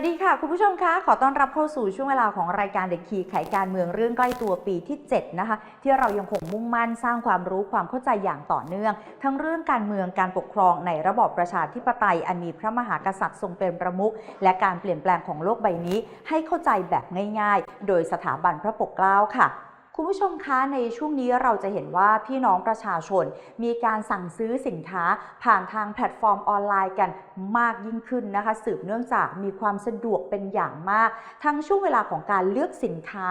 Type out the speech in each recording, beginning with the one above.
วัสดีค่ะ คุณผู้ชมคะขอต้อนรับเข้าสู่ช่วงเวลาของรายการเด็กขีไขการเมืองเรื่องใกล้ตัวปีที่ 7 นะคะ ที่เรายังคงมุ่งมั่นสร้างความรู้ความเข้าใจอย่างต่อเนื่อง ทั้งเรื่องการเมืองการปกครองในระบอบประชาธิปไตย อันมีพระมหากษัตริย์ทรงเป็นประมุขและการเปลี่ยนแปลงของโลกใบนี้ ให้เข้าใจแบบง่าย ๆ โดยสถาบันพระปกเกล้าค่ะ คุณผู้ชมคะในช่วงนี้เราจะเห็นว่าพี่น้องประชาชน มีการสั่งซื้อสินค้าผ่านทางแพลตฟอร์มออนไลน์กันมากยิ่งขึ้นนะคะ สืบเนื่องจากมีความสะดวกเป็นอย่างมาก ทั้งช่วงเวลาของการเลือกสินค้า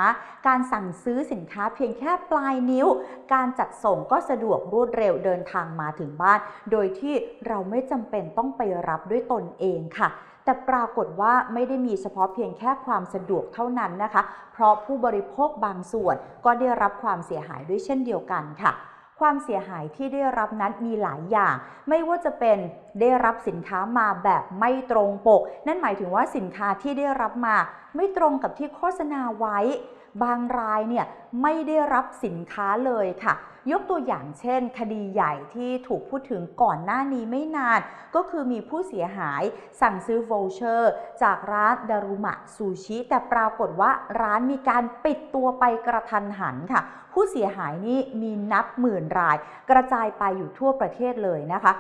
การสั่งซื้อสินค้าเพียงแค่ปลายนิ้ว การจัดส่งก็สะดวกรวดเร็วเดินทางมาถึงบ้าน โดยที่เราไม่จำเป็นต้องไปรับด้วยตนเองค่ะ แต่ปรากฏว่าไม่ได้มีเฉพาะเพียงแค่ความสะดวกเท่านั้นนะคะ เพราะผู้บริโภคบางส่วนก็ได้รับความเสียหายด้วยเช่นเดียวกันค่ะความเสียหายที่ได้รับนั้นมีหลายอย่าง ไม่ว่าจะเป็นได้รับสินค้ามาแบบไม่ตรงปก นั่นหมายถึงว่าสินค้าที่ได้รับมา ไม่ตรงกับที่โฆษณาไว้ บางรายเนี่ยไม่ได้รับสินค้าเลยค่ะ ยกตัวอย่างเช่น คดีใหญ่ที่ถูกพูดถึงก่อนหน้านี้ไม่นาน ก็คือมีผู้เสียหายสั่งซื้อ v o ลเชอร์ จากร้านดารุมะซูชิ แต่ปรากฏว่าร้านมีการปิดตัวไปกระทันหันค่ะ ผู้เสียหายนี่มีนับหมื่นราย กระจายไปอยู่ทั่วประเทศเลยนะคะ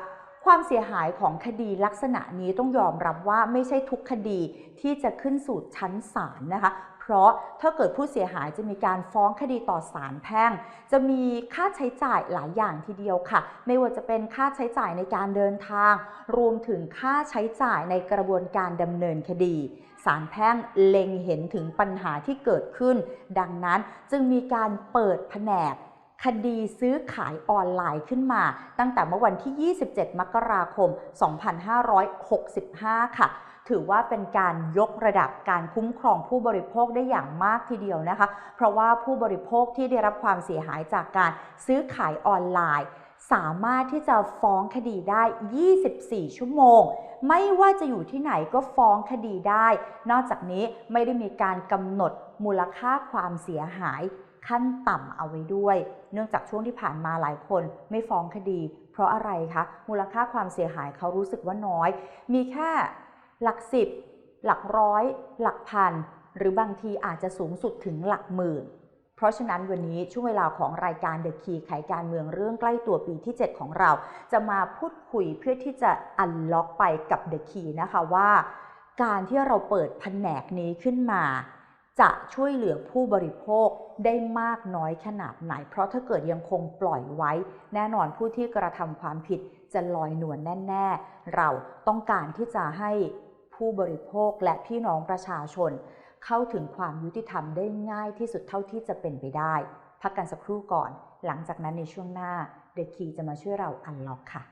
ความเสียหายของคดีลักษณะนี้ต้องยอมรับว่าไม่ใช่ทุกคดีที่จะขึ้นสู่ชั้นศาลนะคะ เพราะถ้าเกิดผู้เสียหายจะมีการฟ้องคดีต่อศาลแพ่ง จะมีค่าใช้จ่ายหลายอย่างทีเดียวค่ะ ไม่ว่าจะเป็นค่าใช้จ่ายในการเดินทาง รวมถึงค่าใช้จ่ายในกระบวนการดำเนินคดีศาลแพ่งเล็งเห็นถึงปัญหาที่เกิดขึ้น ดังนั้นจึงมีการเปิดแผนก คดีซื้อขายออนไลน์ขึ้นมา ตั้งแต่เมื่อวันที่ 27 มกราคม 2565 ค่ะถือว่าเป็นการยกระดับการคุ้มครองผู้บริโภคได้อย่างมากทีเดียวนะคะ เพราะว่าผู้บริโภคที่ได้รับความเสียหายจากการซื้อขายออนไลน์ สามารถที่จะฟ้องคดีได้ 24 ชั่วโมง ไม่ว่าจะอยู่ที่ไหนก็ฟ้องคดีได้ นอกจากนี้ไม่ได้มีการกำหนดมูลค่าความเสียหาย ขั้นต่ำเอาไว้ด้วย เนื่องจากช่วงที่ผ่านมาหลายคนไม่ฟ้องคดี เพราะอะไรคะ มูลค่าความเสียหายเขารู้สึกว่าน้อย มีแค่หลักสิบ หลักร้อย หลักพัน หรือบางทีอาจจะสูงสุดถึงหลักหมื่น เพราะฉะนั้นวันนี้ช่วงเวลาของรายการ The Key ไขการเมืองเรื่องใกล้ตัวปีที่ 7 ของเรา จะมาพูดคุยเพื่อที่จะอันล็อกไปกับ The Key นะคะว่า การที่เราเปิดแผนกนี้ขึ้นมา จะช่วยเหลือผู้บริโภคได้มากน้อยขนาดไหน เพราะถ้าเกิดยังคงปล่อยไว้ แน่นอนผู้ที่กระทำความผิดจะลอยนวลแน่ ๆ เราต้องการที่จะให้ผู้บริโภคและพี่น้องประชาชน เข้าถึงความยุติธรรมได้ง่ายที่สุดเท่าที่จะเป็นไปได้ พักกันสักครู่ก่อน หลังจากนั้นในช่วงหน้าเดคีจะมาช่วยเราอันล็อกค่ะ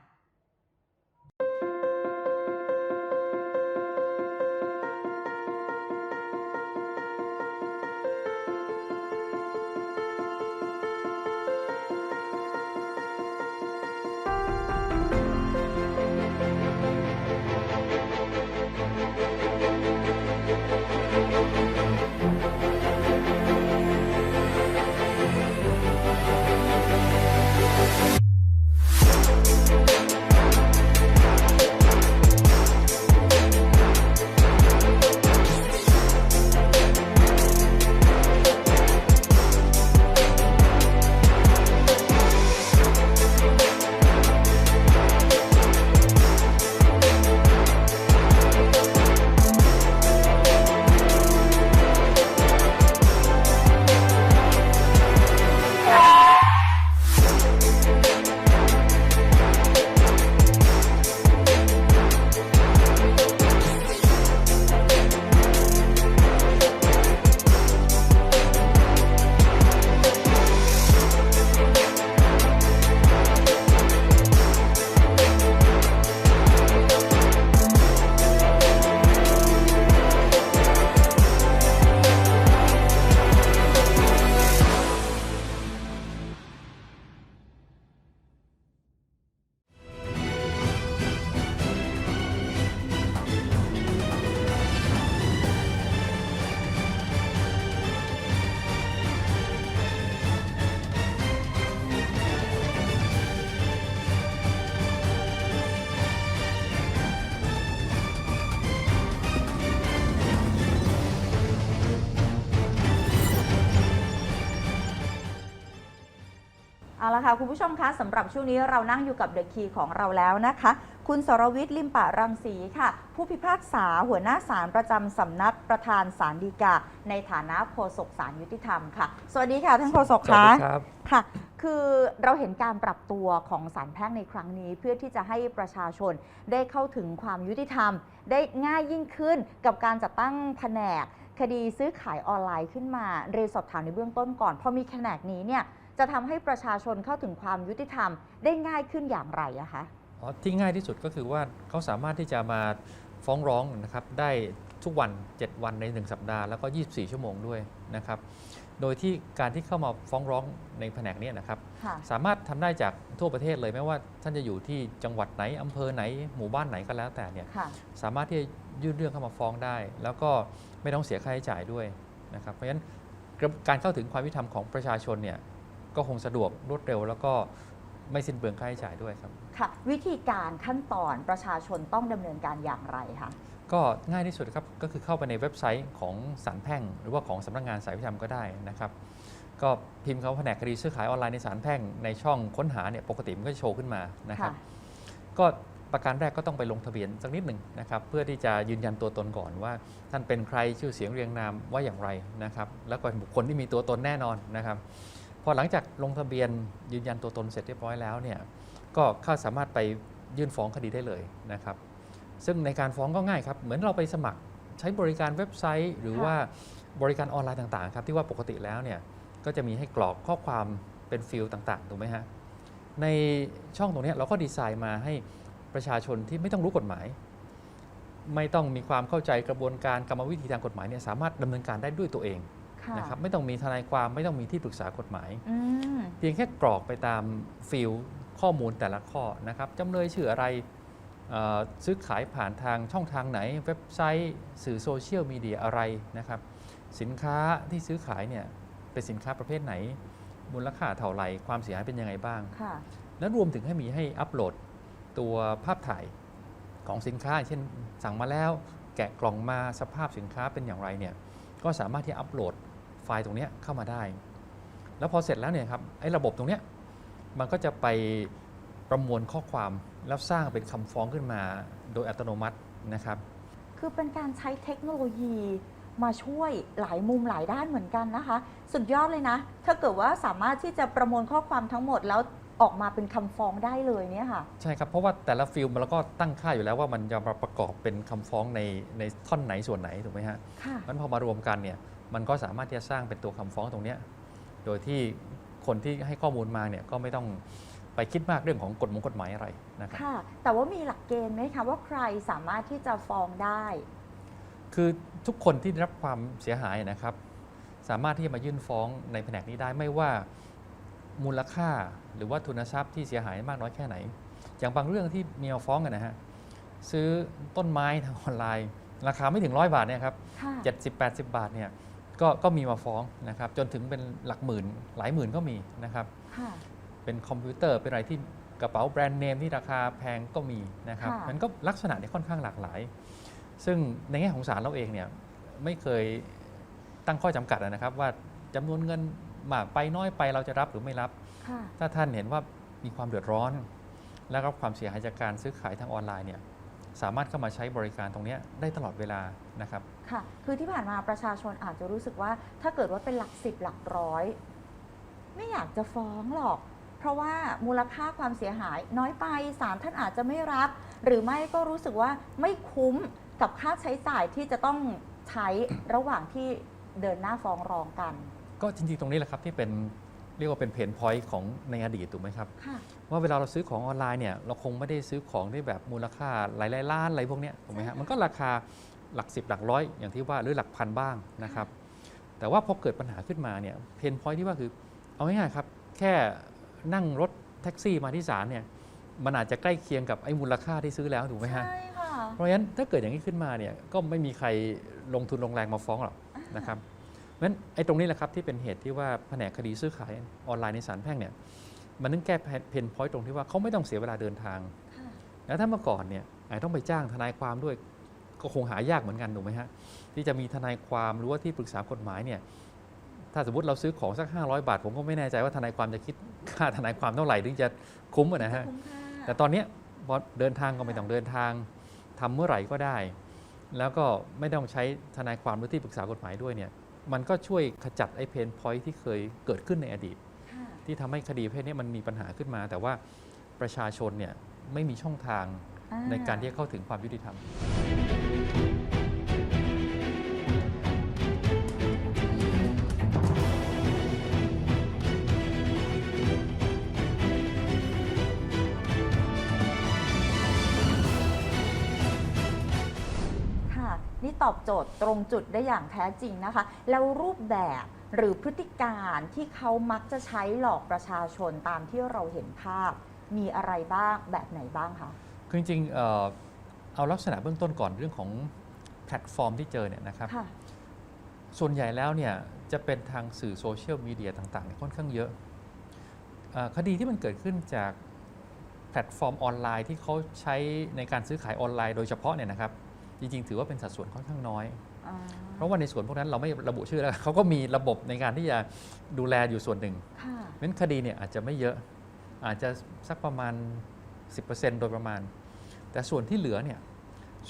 ค่ะ คุณผู้ชมคะสำหรับช่วงนี้เรานั่งอยู่กับเดอะคีของเราแล้วนะคะ คุณสรวิทย์ลิมปะรังสีค่ะ ผู้พิพากษาหัวหน้าศาลประจำสำนักประธานศาลฎีกา ในฐานะโฆษกศาลยุติธรรมค่ะ สวัสดีค่ะท่านโฆษกสวัสคะดีครับ ค่ะ คือเราเห็นการปรับตัวของศาลแพ่งในครั้งนี้ เพื่อที่จะให้ประชาชนได้เข้าถึงความยุติธรรม ได้ง่ายยิ่งขึ้นกับการจัดตั้งแผนก คดีซื้อขายออนไลน์ขึ้นมาเรียนสอบถามในเบื้องต้นก่อนพอมีแผนกนี้เนี่ย จะทำให้ประชาชนเข้าถึงความยุติธรรมได้ง่ายขึ้นอย่างไรอะคะอ๋อที่ง่ายที่สุดก็คือว่าเขาสามารถที่จะมาฟ้องร้องนะครับได้ทุกวัน 7 วันใน 1 สัปดาห์แล้วก็ 24 ชั่วโมงด้วยนะครับโดยที่การที่เข้ามาฟ้องร้องในแผนกเนี้นะครับค่ะสามารถทำได้จากทั่วประเทศเลยไม่ว่าท่านจะอยู่ที่จังหวัดไหนอำเภอไหนหมู่บ้านไหนก็แล้วแต่เนี่ยค่ะสามารถที่จะยื่นเรื่องเข้ามาฟ้องได้ แล้วก็ไม่ต้องเสียค่าใช้จ่ายด้วยนะครับเพราะฉะนั้นกระบการเข้าถึงความยุติธรรมของประชาชนเนี่ย ก็คงสะดวกรวดเร็ว แล้วก็ไม่สิ้นเปลืองค่าใช้จ่ายด้วยครับ ค่ะ วิธีการขั้นตอนประชาชนต้องดำเนินการอย่างไรคะก็ง่ายที่สุดครับก็คือเข้าไปในเว็บไซต์ของศาลแพ่ง หรือว่าของสำนักงานสายยุติธรรมก็ได้นะครับ ก็พิมพ์คำว่าแผนกคดีซื้อขายออนไลน์ในศาลแพ่งในช่องค้นหาเนี่ยปกติมันก็จะโชว์ขึ้นมานะครับ ก็ประการแรกก็ต้องไปลงทะเบียนสักนิดหนึ่งนะครับ เพื่อที่จะยืนยันตัวตนก่อนว่า ท่านเป็นใครชื่อเสียงเรียงนามว่าอย่างไรนะครับ แล้วก็เป็นบุคคลที่มีตัวตนแน่นอนนะครับ พอหลังจากลงทะเบียนยืนยันตัวตนเสร็จเรียบร้อยแล้วเนี่ยก็เข้าสามารถไปยื่นฟ้องคดีได้เลยนะครับ ซึ่งในการฟ้องก็ง่ายครับ เหมือนเราไปสมัครใช้บริการเว็บไซต์ หรือว่าบริการออนไลน์ต่างๆครับที่ว่าปกติแล้วเนี่ยก็จะมีให้กรอกข้อความเป็นฟิลต่างๆถูกไหมฮะในช่องตรงนี้เราก็ดีไซน์มาให้ประชาชนที่ไม่ต้องรู้กฎหมาย ไม่ต้องมีความเข้าใจกระบวนการกรรมวิธีทางกฎหมายเนี่ยสามารถดำเนินการได้ด้วยตัวเอง นะครับไม่ต้องมีทนายความไม่ต้องมีที่ปรึกษากฎหมาย อืมเพียงแค่กรอกไปตามฟิลข้อมูลแต่ละข้อนะครับจำเลยชื่ออะไรเอ่อซื้อขายผ่านทางช่องทางไหน เว็บไซต์สื่อโซเชียลมีเดียอะไรนะครับ สินค้าที่ซื้อขายเนี่ยเป็นสินค้าประเภทไหน มูลค่าเท่าไหร่ความเสียหายเป็นยังไงบ้าง ค่ะ และรวมถึงให้มีให้อัปโหลดตัวภาพถ่ายของสินค้า เช่นสั่งมาแล้วแกะกล่องมาสภาพสินค้าเป็นอย่างไรเนี่ยก็สามารถที่อัปโหลด ไฟล์ตรงเนี้ยเข้ามาได้ แล้วพอเสร็จแล้วเนี่ยครับไอ้ระบบตรงเนี้ยมันก็จะไปประมวลข้อความแล้วสร้างเป็นคำฟ้องขึ้นมาโดยอัตโนมัตินะครับ คือเป็นการใช้เทคโนโลยีมาช่วยหลายมุมหลายด้านเหมือนกันนะคะ สุดยอดเลยนะ ถ้าเกิดว่าสามารถที่จะประมวลข้อความทั้งหมดแล้วออกมาเป็นคำฟ้องได้เลยเนี่ยค่ะ ใช่ครับ เพราะว่าแต่ละฟิลมันเราก็ตั้งค่าอยู่แล้วว่ามันจะมาประกอบเป็นคำฟ้องในในท่อนไหนส่วนไหนถูกไหมฮะค่ะมันพอมารวมกันเนี่ย มันก็สามารถที่จะสร้างเป็นตัวคำฟ้องตรงเนี้ยโดยที่คนที่ให้ข้อมูลมาเนี่ยก็ไม่ต้องไปคิดมากเรื่องของกฎหมงกฎหมายอะไรนะครับค่ะแต่ว่ามีหลักเกณฑ์ไหมคะว่าใครสามารถที่จะฟ้องได้ คือทุกคนที่ได้รับความเสียหายนะครับ สามารถที่จะมายื่นฟ้องในแผนกนี้ได้ไม่ว่ามูลค่าหรือว่าทุนทรัพย์ที่เสียหายมากน้อยแค่ไหน อย่างบางเรื่องที่มีมาฟ้องกันนะฮะซื้อต้นไม้ทางออนไลน์ ราคาไม่ถึงร้อยบาทเนี่ยครับค่ะ70 80บาทเนี่ย ก็ก็มีมาฟ้องนะครับจนถึงเป็นหลักหมื่นหลายหมื่นก็มีนะครับค่ะ เป็นคอมพิวเตอร์เป็นอะไรที่กระเป๋าแบรนด์เนมที่ราคาแพงก็มีนะครับค่ะ มันก็ลักษณะเนี่ยค่อนข้างหลากหลาย ซึ่งในแง่ของศาลเราเองเนี่ยไม่เคยตั้งข้อจำกัดนะครับ ว่าจำนวนเงินมากไปน้อยไปเราจะรับหรือไม่รับ ค่ะ ถ้าท่านเห็นว่ามีความเดือดร้อน และรับความเสียหายจากการซื้อขายทางออนไลน์เนี่ย สามารถเข้ามาใช้บริการตรงเนี้ยได้ตลอดเวลานะครับค่ะ คือที่ผ่านมาประชาชนอาจจะรู้สึกว่า ถ้าเกิดว่าเป็นหลักสิบหลักร้อย ไม่อยากจะฟ้องหรอก เพราะว่ามูลค่าความเสียหายน้อยไปศาลท่านอาจจะไม่รับ หรือไม่ก็รู้สึกว่าไม่คุ้มกับค่าใช้จ่ายที่จะต้องใช้ระหว่างที่เดินหน้าฟ้องร้องกัน ก็จริงๆตรงนี้แหละครับที่เป็นเรียกว่าเป็นเพนพอยต์ของในอดีตถูกไหมครับค่ะ ว่าเวลาเราซื้อของออนไลน์เนี่ยเราคงไม่ได้ซื้อของด้วยแบบมูลค่าหลายๆล้านอะไรพวกเนี้ยถูกไหมใช่ฮะค่ะมันก็ราคาหลักสิบหลักร้อยอย่างที่ว่าหรือหลักพันบ้างนะครับแต่ว่าพอเกิดปัญหาขึ้นมาเนี่ยเพนพอยต์ที่ว่าคือเอาง่ายๆครับแค่นั่งรถแท็กซี่มาที่ศาลเนี่ยมันอาจจะใกล้เคียงกับไอ้มูลค่าที่ซื้อแล้วถูกไหมฮะใช่ค่ะเพราะฉะนั้นถ้าเกิดอย่างนี้ขึ้นมาเนี่ยก็ไม่มีใครลงทุนลงแรงมาฟ้องหรอกนะครับเพราะฉะนั้นไอ้ตรงนี้แหละครับที่เป็นเหตุที่ว่าแผนกคดีซื้อขายออนไลน์ในศาลแพ่งเนี่ย มันต้องแก้เพนพอยต์ตรงที่ว่าเขาไม่ต้องเสียเวลาเดินทางค่ะแล้วถ้าเมื่อก่อนเนี่ยอาจต้องไปจ้างทนายความด้วย ก็คงหายากเหมือนกันถูกไหมฮะ ที่จะมีทนายความหรือว่าที่ปรึกษากฎหมายเนี่ย ถ้าสมมติเราซื้อของสัก 500 บาท ผมก็ไม่แน่ใจว่าทนายความจะคิดค่าทนายความเท่าไหร่ถึงจะคุ้มอะนะฮะคุ้มค่าแต่ตอนเนี้ยพอเดินทางก็ไม่ต้องเดินทางทำเมื่อไหร่ก็ได้ แล้วก็ไม่ต้องใช้ทนายความหรือที่ปรึกษากฎหมายด้วยเนี่ย มันก็ช่วยขจัดไอ้เพนพอยที่เคยเกิดขึ้นในอดีตค่ะ ที่ทำให้คดีประเภทนี้มันมีปัญหาขึ้นมา แต่ว่าประชาชนเนี่ยไม่มีช่องทางอ่ในการที่จะเข้าถึงความยุติธรรม อบโจทย์ตรงจุดได้อย่างแท้จริงนะคะ แล้วรูปแบบหรือพฤติการที่เขามักจะใช้หลอกประชาชนตามที่เราเห็นภาพ มีอะไรบ้างแบบไหนบ้างคะคือจริงๆเอ่อเอาลักษณะเบื้องต้นก่อนเรื่องของแพลตฟอร์มที่เจอเนี่ยนะครับ ค่ะ ส่วนใหญ่แล้วเนี่ยจะเป็นทางสื่อโซเชียลมีเดียต่างๆเนี่ยค่อนข้างเยอะเออคดีที่มันเกิดขึ้นจากแพลตฟอร์มออนไลน์ที่เขาใช้ในการซื้อขายออนไลน์โดยเฉพาะเนี่ยนะครับ จริงๆ ถือว่าเป็นสัดส่วนค่อนข้างน้อยอ่าเพราะว่าในส่วนพวกนั้นเราไม่ระบุชื่อแล้วเขาก็มีระบบในการที่จะดูแลอยู่ส่วนหนึ่งค่ะเพราะฉะนั้นคดีเนี่ยอาจจะไม่เยอะอาจจะสักประมาณ 10%โดยประมาณ แต่ส่วนที่เหลือเนี่ย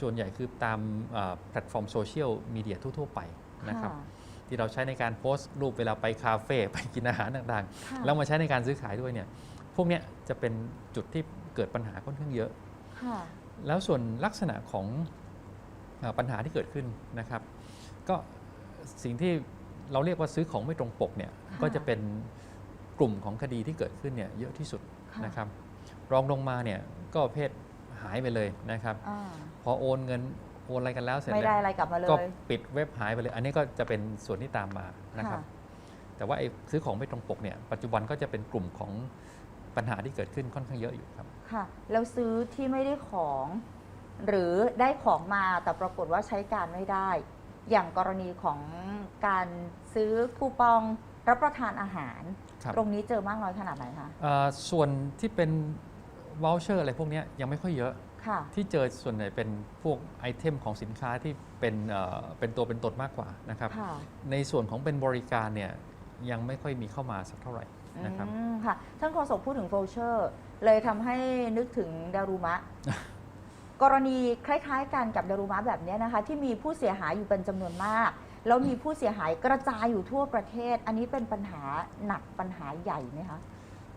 ส่วนใหญ่คือตามเอ่อแพลตฟอร์มโซเชียลมีเดียทั่ว ๆ ไปนะครับที่เราใช้ในการโพสต์รูปเวลาไปคาเฟ่ไปกินอาหารต่างค่ะๆแล้วมาใช้ในการซื้อขายด้วยเนี่ยพวกเนี้ยจะเป็นจุดที่เกิดปัญหาค่อนข้างเยอะค่ะแล้วส่วนลักษณะของเออ ปัญหาที่เกิดขึ้นนะครับ ก็สิ่งที่เราเรียกว่าซื้อของไม่ตรงปกเนี่ยค่ะก็จะเป็นกลุ่มของคดีที่เกิดขึ้นเนี่ยเยอะที่สุดค่ะนะครับ รองลงมาเนี่ยก็ประเพศหายไปเลยนะครับอ่าพอโอนเงินโอนอะไรกันแล้วเสร็จไม่แล้ได้วอะไรกลับมาเลก็ยปิดเว็บหายไปเลย อันนี้ก็จะเป็นส่วนที่ตามมานะครับค่ะแต่ว่าไอ้ซื้อของไม่ตรงปกเนี่ยปัจจุบันก็จะเป็นกลุ่มของปัญหาที่เกิดขึ้นค่อนข้างเยอะอยู่ครับ ค่ะ แล้วซื้อที่ไม่ได้ของ หรือได้ของมาแต่ปรากฏว่าใช้การไม่ได้ อย่างกรณีของการซื้อคูปองรับประทานอาหาร ครับ ตรงนี้เจอมากน้อยขนาดไหนคะ เอ่อส่วนที่เป็นว o ลเชอร์อะไรพวกเนี้ยยังไม่ค่อยเยอะ ค่ะ ที่เจอส่วนใหญ่เป็นพวกไอเทมของสินค้าที่เป็นเอ่อเป็นตัวเป็นตนมากกว่านะครับ ค่ะในส่วนของเป็นบริการเนี่ยยังไม่ค่อยมีเข้ามาสักเท่าไหร่นะครับ อืมค่ะ ท่านโฆษกพูดถึงโฟลเชอร์ เลยทำให้นึกถึงดารุมะ กรณีคล้ายๆกันกับดารุมะแบบเนี้ยนะคะ ที่มีผู้เสียหายอยู่เป็นจำนวนมาก แล้วมีผู้เสียหายกระจายอยู่ทั่วประเทศ อันนี้เป็นปัญหาหนักปัญหาใหญ่ไหมคะ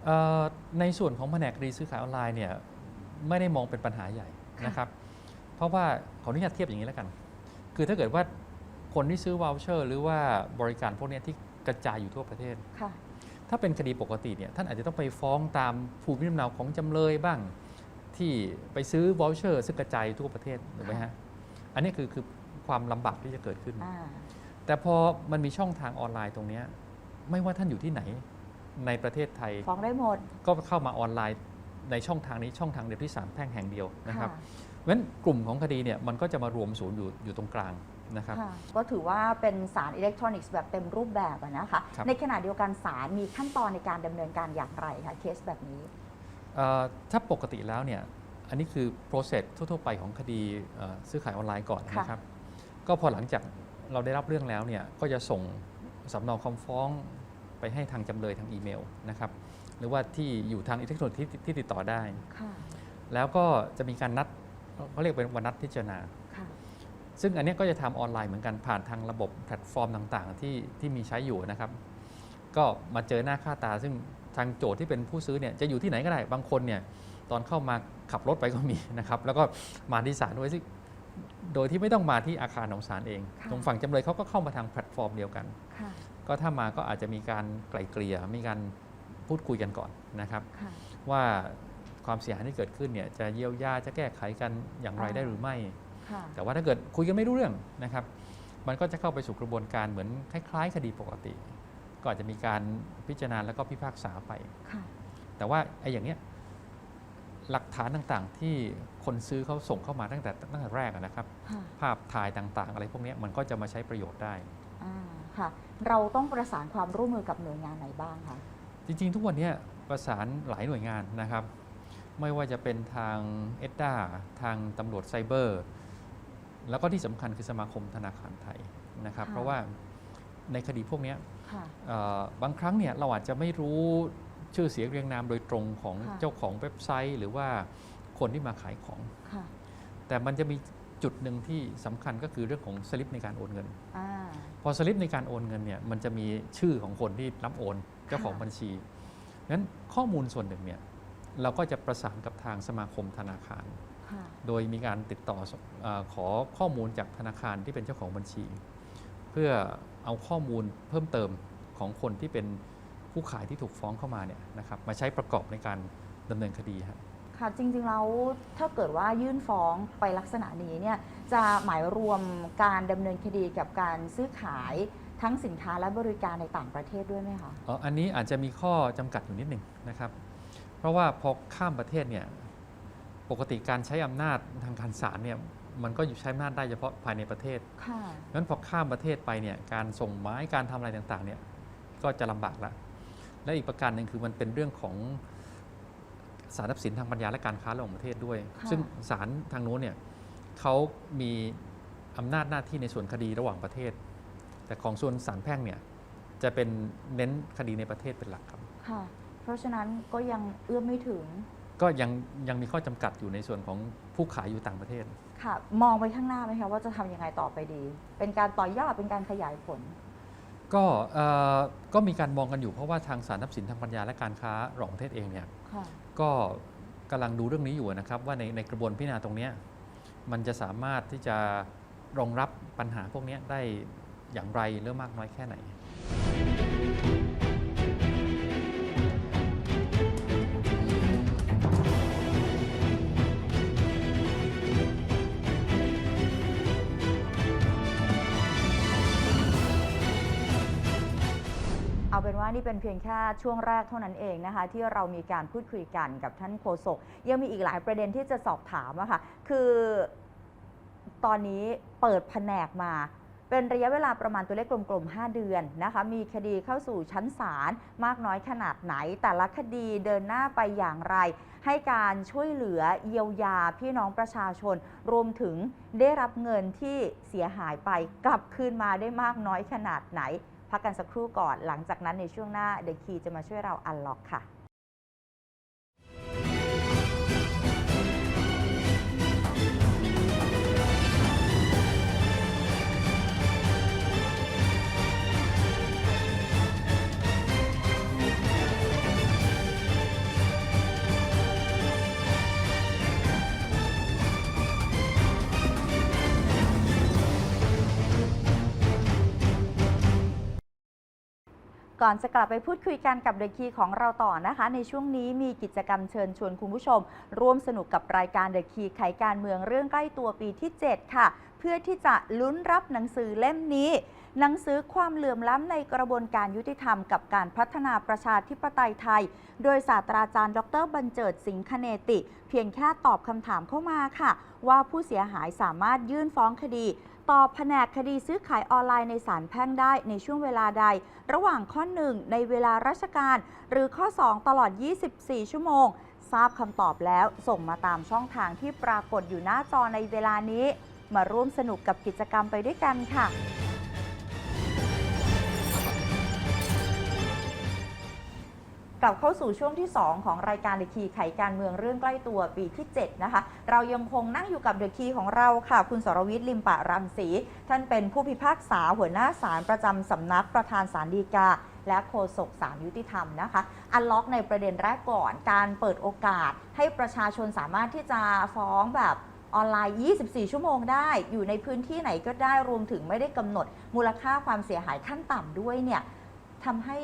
เอ่อในส่วนของแผนกคดีซื้อขายออนไลน์เนี่ยไม่ได้มองเป็นปัญหาใหญ่ค่ะนะครับ เพราะว่าขออนุญาตเทียบอย่างนี้แล้วกัน คือถ้าเกิดว่าคนที่ซื้อว o ลเชอร์ หรือว่าบริการพวกเนี้ยที่กระจายอยู่ทั่วประเทศค่ะถ้าเป็นคดีปกติเนี่ยท่านอาจจะต้องไปฟ้องตามภูมิลำเนาของจำเลยบ้าง ที่ไปซื้อว o ลเชอร์ซึ่งกระจายทั่วประเทศถูกไหมฮะอันนี้คือคือความลำบากที่จะเกิดขึ้นอ่าแต่พอมันมีช่องทางออนไลน์ตรงเนี้ยไม่ว่าท่านอยู่ที่ไหนในประเทศไทยฟ้องได้หมด ก็เข้ามาออนไลน์ในช่องทางนี้ช่องทางเดียวที่ศาลแพ่งแห่งเดียวนะครับค่ะเพราะฉะนั้นกลุ่มของคดีเนี่ยมันก็จะมารวมศูนย์อยู่อยู่ตรงกลางนะครับค่ะก็ถือว่าเป็นสารอิเล็กทรอนิกส์แบบเต็มรูปแบบอะนะคะครับในขณะเดียวกันสารมีขั้นตอนในการดำเนินการอย่างไรคะเคสแบบนี้เอ่อ ถ้าปกติแล้วเนี่ยอันนี้คือ process ทั่วๆไปของคดีเอ่อซื้อขายออนไลน์ก่อนค่ะนะครับ ก็พอหลังจากเราได้รับเรื่องแล้วเนี่ยก็จะส่งสำเนาคำฟ้องไปให้ทางจำเลยทางอีเมลนะครับหรือว่าที่อยู่ทางอิเล็กทรอนิกส์ที่ที่ติดต่อได้ค่ะแล้วก็จะมีการนัดเขาเรียกเป็นวันนัดพิจารณาค่ะซึ่งอันเนี้ยก็จะทำออนไลน์เหมือนกันผ่านทางระบบแพลตฟอร์มต่างๆ ที่ที่มีใช้อยู่นะครับ ก็มาเจอหน้าค่าตาซึ่งทางโจทย์ที่เป็นผู้ซื้อเนี่ยจะอยู่ที่ไหนก็ได้บางคนเนี่ยตอนเข้ามาขับรถไปก็มีนะครับแล้วก็มาที่ศาลด้วยซึ่งโดยที่ไม่ต้องมาที่อาคารของศาลเองค่ะตรงฝั่งจำเลยเขาก็เข้ามาทางแพลตฟอร์มเดียวกันค่ะก็ถ้ามาก็อาจจะมีการไกล่เกลี่ยมีการพูดคุยกันก่อนนะครับค่ะว่าความเสียหายที่เกิดขึ้นเนี่ยจะเยียวยาจะแก้ไขกันอย่างไรอ่าได้หรือไม่ค่ะแต่ว่าถ้าเกิดคุยกันไม่รู้เรื่องนะครับ มันก็จะเข้าไปสู่กระบวนการเหมือนคล้าย ๆ คดีปกติ ก็อาจจะมีการพิจารณาแล้วก็พิพากษาไป ค่ะ แต่ว่าไอ้อย่างเนี้ยหลักฐานต่างๆ ที่คนซื้อเขาส่งเข้ามาตั้งแต่ตั้งแต่แรกอะนะครับ ค่ะภาพถ่ายต่างๆ อะไรพวกเนี้ยมันก็จะมาใช้ประโยชน์ได้ อ่าค่ะ เราต้องประสานความร่วมมือกับหน่วยงานไหนบ้างคะ จริงๆ ทุกวันเนี้ยประสานหลายหน่วยงานนะครับ ไม่ว่าจะเป็นทางเอดดาทางตำรวจไซเบอร์ แล้วก็ที่สำคัญคือสมาคมธนาคารไทยนะครับ ค่ะ เพราะว่าในคดีพวกเนี้ยค่ะเอ่อ บางครั้งเนี่ยเราอาจจะไม่รู้ชื่อเสียงเรียงนามโดยตรงของค่ะเจ้าของเว็บไซต์ หรือว่าคนที่มาขายของค่ะแต่มันจะมีจุดหนึ่งที่สำคัญก็คือเรื่องของสลิปในการโอนเงินอ่าพอสลิปในการโอนเงินเนี่ยมันจะมีชื่อของคนที่รับโอนเจ้าของค่ะบัญชีนั้นข้อมูลส่วนหนึ่งเนี่ยเราก็จะประสานกับทางสมาคมธนาคารค่ะโดยมีการติดต่อเออขอข้อมูลจากธนาคารที่เป็นเจ้าของบัญชี เพื่อ เอาข้อมูลเพิ่มเติมของคนที่เป็นผู้ขายที่ถูกฟ้องเข้ามาเนี่ยนะครับมาใช้ประกอบในการดำเนินคดีครับค่ะจริงๆแล้วถ้าเกิดว่ายื่นฟ้องไปลักษณะนี้เนี่ยจะหมายรวมการดำเนินคดีกับการซื้อขายทั้งสินค้าและบริการในต่างประเทศด้วยไหมคะ เอ่ออันนี้อาจจะมีข้อจำกัดอยู่นิดหนึ่งนะครับ เพราะว่าพอข้ามประเทศเนี่ยปกติการใช้อำนาจทางการศาลเนี่ย มันก็อยู่ใช้อำนาจได้เฉพาะภายในประเทศค่ะงั้นพอข้ามประเทศไปเนี่ยการส่งไม้การทำอะไรต่างๆเนี่ยก็จะลำบากละและอีกประการหนึ่งคือมันเป็นเรื่องของสารทรัพย์สินทางปัญญาและการค้าระหว่างประเทศด้วยค่ะซึ่งศาลทางโน้นเนี่ยเขามีอำนาจหน้าที่ในส่วนคดีระหว่างประเทศ แต่ของส่วนศาลแพ่งเนี่ยจะเป็นเน้นคดีในประเทศเป็นหลักครับ ค่ะ เพราะฉะนั้นก็ยังเอื้อมไม่ถึง ก็ยังยังมีข้อจำกัดอยู่ในส่วนของผู้ขายอยู่ต่างประเทศ ค่ะ มองไปข้างหน้าไหมคะว่าจะทำยังไงต่อไปดี เป็นการต่อยอดเป็นการขยายผล ก็เอ่อก็มีการมองกันอยู่เพราะว่าทางสารทรัพย์สินทางปัญญาและการค้าระหว่างประเทศเองเนี่ยค่ะ ก็กำลังดูเรื่องนี้อยู่นะครับว่าในในกระบวนพิจารณาตรงเนี้ยมันจะสามารถที่จะรองรับปัญหาพวกเนี้ยได้อย่างไรหรือมากน้อยแค่ไหน เป็นว่านี่เป็นเพียงแค่ช่วงแรกเท่านั้นเองนะคะ ที่เรามีการพูดคุยกันกับท่านโฆษกยังมีอีกหลายประเด็นที่จะสอบถามอะค่ะคือตอนนี้เปิดแผนกมาเป็นระยะเวลาประมาณตัวเลขกลมๆ 5 เดือนนะคะ มีคดีเข้าสู่ชั้นศาลมากน้อยขนาดไหน แต่ละคดีเดินหน้าไปอย่างไร ให้การช่วยเหลือเยียวยาพี่น้องประชาชน รวมถึงได้รับเงินที่เสียหายไปกลับคืนมาได้มากน้อยขนาดไหน พักกันสักครู่ก่อน หลังจากนั้นในช่วงหน้าเดคีจะมาช่วยเราอันล็อกค่ะ ก่อนจะกลับไปพูดคุยกันกับเด e k คีของเราต่อนะคะ ในช่วงนี้มีกิจกรรมเชิญชวนคุณผู้ชม ร่วมสนุกกับรายการเด e k คีไขการเมืองเรื่องใกล้ตัวปีที่ 7 ค่ะ เพื่อที่จะลุ้นรับหนังสือเล่มนี้หนังสือความเหลื่อมล้ำในกระบวนการยุติธรรมกับการพัฒนาประชาธิปไตยไทย โดยศาสตราจารย์ ดรบัญเจิดสิงคเนติ เพียงแค่ตอบคำถามเข้ามาค่ะ ว่าผู้เสียหายสามารถยื่นฟ้องคดี ต่อแผนกคดีซื้อขายออนไลน์ในศาลแพ่งได้ในช่วงเวลาใด ระหว่างข้อ 1 ในเวลาราชการ หรือข้อ 2 ตลอด 24 ชั่วโมง ทราบคำตอบแล้วส่งมาตามช่องทางที่ปรากฏอยู่หน้าจอในเวลานี้ มาร่วมสนุกกับกิจกรรมไปด้วยกันค่ะ กลับเข้าสู่ช่วงที่ 2 ของรายการเดอะคีไขการเมืองเรื่องใกล้ตัวปีที่ 7 นะคะ เรายังคงนั่งอยู่กับเดอะคีของเราค่ะ คุณสรวิทย์ลิมปะรังสีท่านเป็นผู้พิพากษาหัวหน้าศาลประจำสำนักประธานศาลฎีกา และโฆษกศาลยุติธรรมนะคะ อันล็อกในประเด็นแรกก่อนการเปิดโอกาส ให้ประชาชนสามารถที่จะฟ้องแบบออนไลน์ 24 ชั่วโมงได้ อยู่ในพื้นที่ไหนก็ได้รวมถึงไม่ได้กำหนดมูลค่าความเสียหายขั้นต่ำด้วยเนี่ยทำให้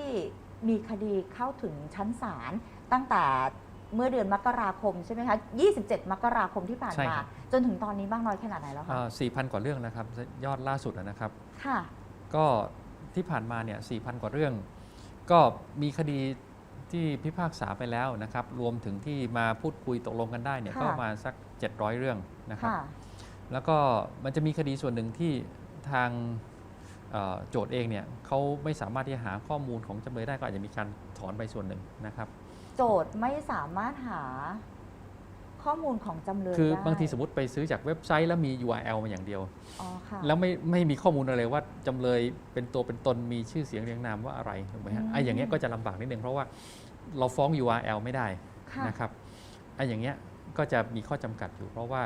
มีคดีเข้าถึงชั้นศาลตั้งแต่เมื่อเดือนมกราคมใช่ไหมคะ 27 มกราคมที่ผ่านใช่มา ครับ จนถึงตอนนี้บ้างน้อยขนาดไหนแล้วคะสี่พันกว่าเรื่องนะครับ ยอดล่าสุดอะนะครับ ค่ะ ก็ที่ผ่านมาเนี่ยสี่พันกว่าเรื่อง ก็มีคดีที่พิพากษาไปแล้วนะครับ รวมถึงที่มาพูดคุยตกลงกันได้เนี่ยค่ะ ก็ประมาณสัก 700 เรื่องนะครับ ค่ะ แล้วก็มันจะมีคดีส่วนหนึ่งที่ทางเอ่อ โจทย์เองเนี่ยเขาไม่สามารถที่จะหาข้อมูลของจำเลยได้ก็อาจจะมีการถอนไปส่วนหนึ่งนะครับ โจทย์ไม่สามารถหาข้อมูลของจำเลยคือได้บางทีสมมติไปซื้อจากเว็บไซต์แล้วมี URL มาอย่างเดียว อ๋อค่ะ แล้วไม่ไม่มีข้อมูลอะไรว่าจำเลยเป็นตัวเป็นตนมีชื่อเสียงเรียงนามว่าอะไรถูกไหมฮะอืม ไอ้อย่างเงี้ยก็จะลำบากนิดนึงเพราะว่าเราฟ้อง URL ไม่ได้ค่ะ นะครับไอ้อย่างเงี้ยก็จะมีข้อจำกัดอยู่ เพราะว่า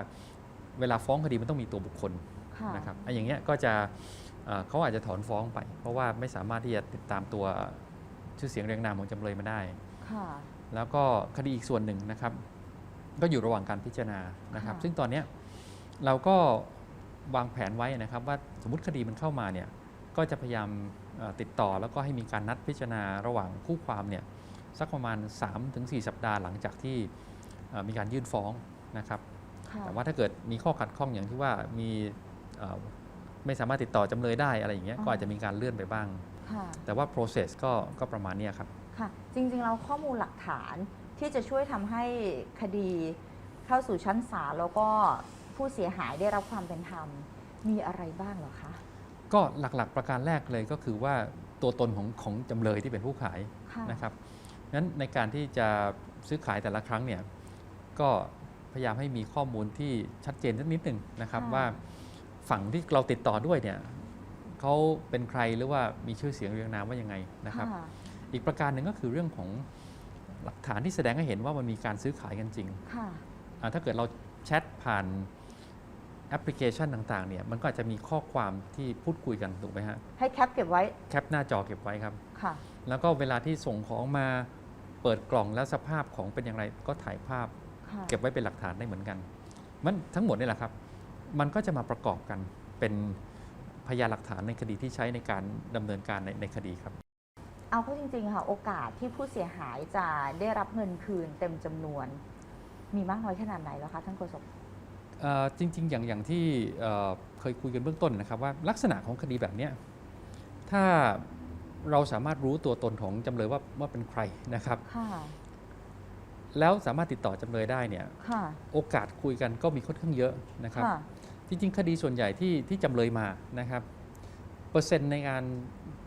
เวลาฟ้องคดีมันต้องมีตัวบุคคลค่ะนะครับไอ้อย่างเงี้ยก็จะเอ่อเขาอาจจะถอนฟ้องไป เพราะว่าไม่สามารถที่จะติดตามตัวชื่อเสียงเรียงนามของจำเลยมาได้ค่ะแล้วก็คดีอีกส่วนหนึ่งนะครับ ก็อยู่ระหว่างการพิจารณานะครับค่ะซึ่งตอนเนี้ยเราก็วางแผนไว้นะครับ ว่าสมมติคดีมันเข้ามาเนี่ยก็จะพยายามเอ่อติดต่อแล้วก็ให้มีการนัดพิจารณาระหว่างคู่ความเนี่ยสักประมาณ 3-4 สัปดาห์หลังจากที่เอ่อมีการยื่นฟ้องนะครับค่ะ แต่ว่าถ้าเกิดมีข้อขัดข้องอย่างที่ว่ามีเอ่อไม่สามารถติดต่อจำเลยได้อะไรอย่างเงี้ยอ่าก็อาจจะมีการเลื่อนไปบ้างค่ะแต่ว่า process ก็ก็ประมาณเนี้ยครับค่ะจริงๆแล้วข้อมูลหลักฐานที่จะช่วยทำให้คดีเข้าสู่ชั้นศาลแล้วก็ผู้เสียหายได้รับความเป็นธรรมมีอะไรบ้างเหรอคะ ก็หลักๆประการแรกเลยก็คือว่าตัวตนของของจำเลยที่เป็นผู้ขายค่ะนะครับงั้นในการที่จะซื้อขายแต่ละครั้งเนี่ยก็ พยายามให้มีข้อมูลที่ชัดเจนสักนิดหนึ่งนะครับค่ะว่าฝั่งที่เราติดต่อด้วยเนี่ยเขาเป็นใครหรือว่ามีชื่อเสียงเรียงนามว่ายังไงนะครับค่ะอีกประการหนึ่งก็คือเรื่องของหลักฐานที่แสดงให้เห็นว่ามันมีการซื้อขายกันจริงค่ะอ่าถ้าเกิดเราแชทผ่านแอปพลิเคชันต่างๆเนี่ยมันก็อาจจะมีข้อความที่พูดคุยกันถูกไหมฮะให้แคปเก็บไว้แคปหน้าจอเก็บไว้ครับค่ะแล้วก็เวลาที่ส่งของมาเปิดกล่องแล้วสภาพของเป็นอย่างไรก็ถ่ายภาพค่ะ เก็บไว้เป็นหลักฐานได้เหมือนกัน มันทั้งหมดนี่แหละครับ มันก็จะมาประกอบกันเป็นพยานหลักฐานในคดีที่ใช้ในการดำเนินการในในคดีครับ เอาเข้าจริงๆค่ะโอกาสที่ผู้เสียหายจะได้รับเงินคืนเต็มจำนวน มีมากน้อยขนาดไหนแล้วคะท่านโฆษกเอ่อจริง ๆ อย่างอย่างที่เอ่อเคยคุยกันเบื้องต้นนะครับว่าลักษณะของคดีแบบเนี้ยถ้าเราสามารถรู้ตัวตนของจำเลยว่าว่าเป็นใครนะครับค่ะ แล้วสามารถติดต่อจำเลยได้เนี่ยค่ะ โอกาสคุยกันก็มีค่อนข้างเยอะนะครับ ค่ะ จริงๆ คดีส่วนใหญ่ที่ที่จำเลยมานะครับ เปอร์เซ็นต์ในการ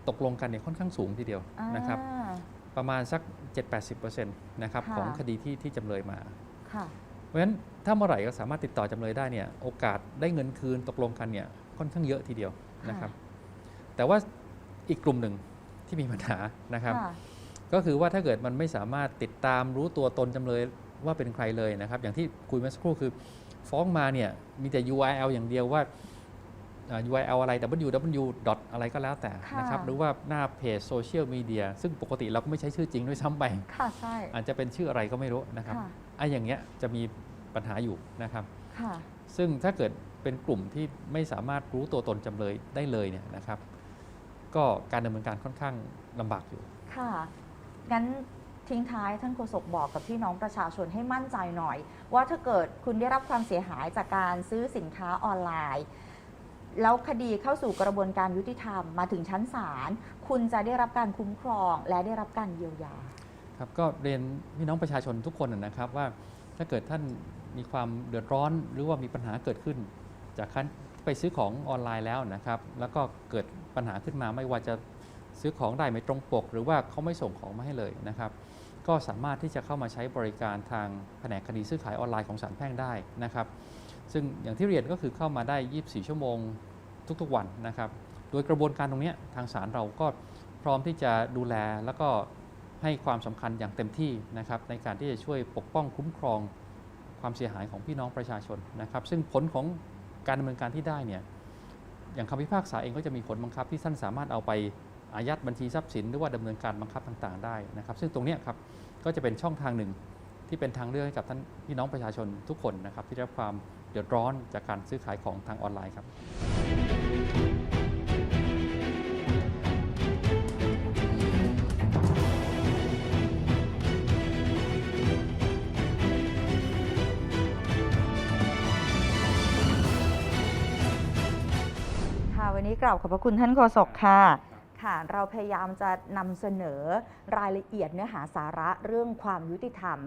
ตกลงกันเนี่ยค่อนข้างสูงทีเดียวนะครับ อ่า ประมาณสัก 7-80%นะครับค่ะ ของคดีที่ที่จำเลยมา ค่ะ เพราะฉะนั้นถ้าเมื่อไหร่ก็สามารถติดต่อจำเลยได้เนี่ยโอกาสได้เงินคืนตกลงกันเนี่ยค่อนข้างเยอะทีเดียวนะครับ แต่ว่าอีกกลุ่มหนึ่งที่มีปัญหานะครับ ค่ะ ก็คือว่าถ้าเกิดมันไม่สามารถติดตามรู้ตัวตนจำเลยว่าเป็นใครเลยนะครับ อย่างที่คุยเมื่อสักครู่คือฟ้องมาเนี่ยมีแต่ URL อย่างเดียวว่าอ่า URL อะไร www. อะไรก็แล้วแต่นะครับค่ะหรือว่าหน้าเพจโซเชียลมีเดียซึ่งปกติเราก็ไม่ใช้ชื่อจริงด้วยซ้ำไปค่ะใช่อาจจะเป็นชื่ออะไรก็ไม่รู้นะครับค่ะไอ้อย่างเงี้ยจะมีปัญหาอยู่นะครับค่ะซึ่งถ้าเกิดเป็นกลุ่มที่ไม่สามารถรู้ตัวตนจำเลยได้เลยเนี่ยนะครับ ก็การดำเนินการค่อนข้างลำบากอยู่ค่ะ งั้นทิ้งท้ายท่านโฆษกบอกกับพี่น้องประชาชนให้มั่นใจหน่อย ว่าถ้าเกิดคุณได้รับความเสียหายจากการซื้อสินค้าออนไลน์ แล้วคดีเข้าสู่กระบวนการยุติธรรมมาถึงชั้นศาลคุณจะได้รับการคุ้มครองและได้รับการเยียวยา ครับก็เรียนพี่น้องประชาชนทุกคนนะครับว่าถ้าเกิดท่านมีความเดือดร้อนหรือว่ามีปัญหาเกิดขึ้น จากการไปซื้อของออนไลน์แล้วนะครับ แล้วก็เกิดปัญหาขึ้นมาไม่ว่าจะ ซื้อของได้ไม่ตรงปก หรือว่าเขาไม่ส่งของมาให้เลยนะครับ ก็สามารถที่จะเข้ามาใช้บริการทางแผนกคดีซื้อขายออนไลน์ของศาลแพ่งได้นะครับ ซึ่งอย่างที่เรียนก็คือเข้ามาได้ 24 ชั่วโมงทุกๆวันนะครับ โดยกระบวนการตรงนี้ทางศาลเราก็พร้อมที่จะดูแลแล้วก็ให้ความสำคัญอย่างเต็มที่นะครับ ในการที่จะช่วยปกป้องคุ้มครองความเสียหายของพี่น้องประชาชนนะครับ ซึ่งผลของการดำเนินการที่ได้เนี่ยอย่างคำพิพากษาเองก็จะมีผลบังคับที่ท่านสามารถเอาไป อายัดบัญชีทรัพย์สินหรือว่าดำเนินการบังคับต่างๆ ได้นะครับ ซึ่งตรงนี้ครับก็จะเป็นช่องทางหนึ่งที่เป็นทางเลือกให้กับท่านพี่น้องประชาชนทุกคนนะครับ ที่ได้รับความเดือดร้อนจากการซื้อขายของทางออนไลน์ครับค่ะวันนี้กราบขอบพระคุณท่านโฆษกค่ะ ค่ะ เราพยายามจะนำเสนอรายละเอียดเนื้อหาสาระเรื่องความยุติธรรม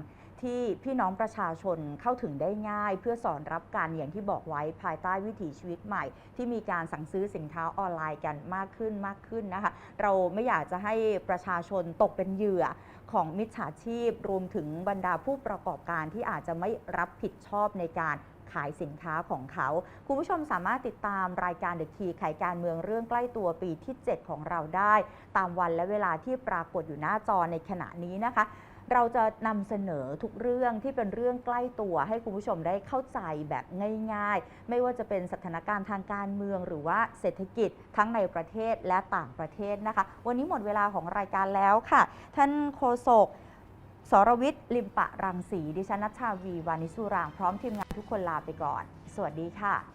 ที่พี่น้องประชาชนเข้าถึงได้ง่าย เพื่อสอนรับการอย่างที่บอกไว้ภายใต้วิถีชีวิตใหม่ ที่มีการสั่งซื้อสินค้าออนไลน์กันมากขึ้นมากขึ้นนะคะ เราไม่อยากจะให้ประชาชนตกเป็นเหยื่อของมิจฉาชีพ รวมถึงบรรดาผู้ประกอบการที่อาจจะไม่รับผิดชอบในการ ขายสินค้าของเขา คุณผู้ชมสามารถติดตามรายการเดอะคีไขการเมืองเรื่องใกล้ตัวปีที่ 7 ของเราได้ ตามวันและเวลาที่ปรากฏอยู่หน้าจอในขณะนี้นะคะเราจะนำเสนอทุกเรื่องที่เป็นเรื่องใกล้ตัวให้คุณผู้ชมได้เข้าใจแบบง่าย ๆ ไม่ว่าจะเป็นสถานการณ์ทางการเมืองหรือว่าเศรษฐกิจทั้งในประเทศและต่างประเทศนะคะ วันนี้หมดเวลาของรายการแล้วค่ะ ท่านโฆษก สรวิทย์ลิมปะรังสี ดิฉันนัชชาวีวานิสุราง พร้อมทีมงานทุกคนลาไปก่อน สวัสดีค่ะ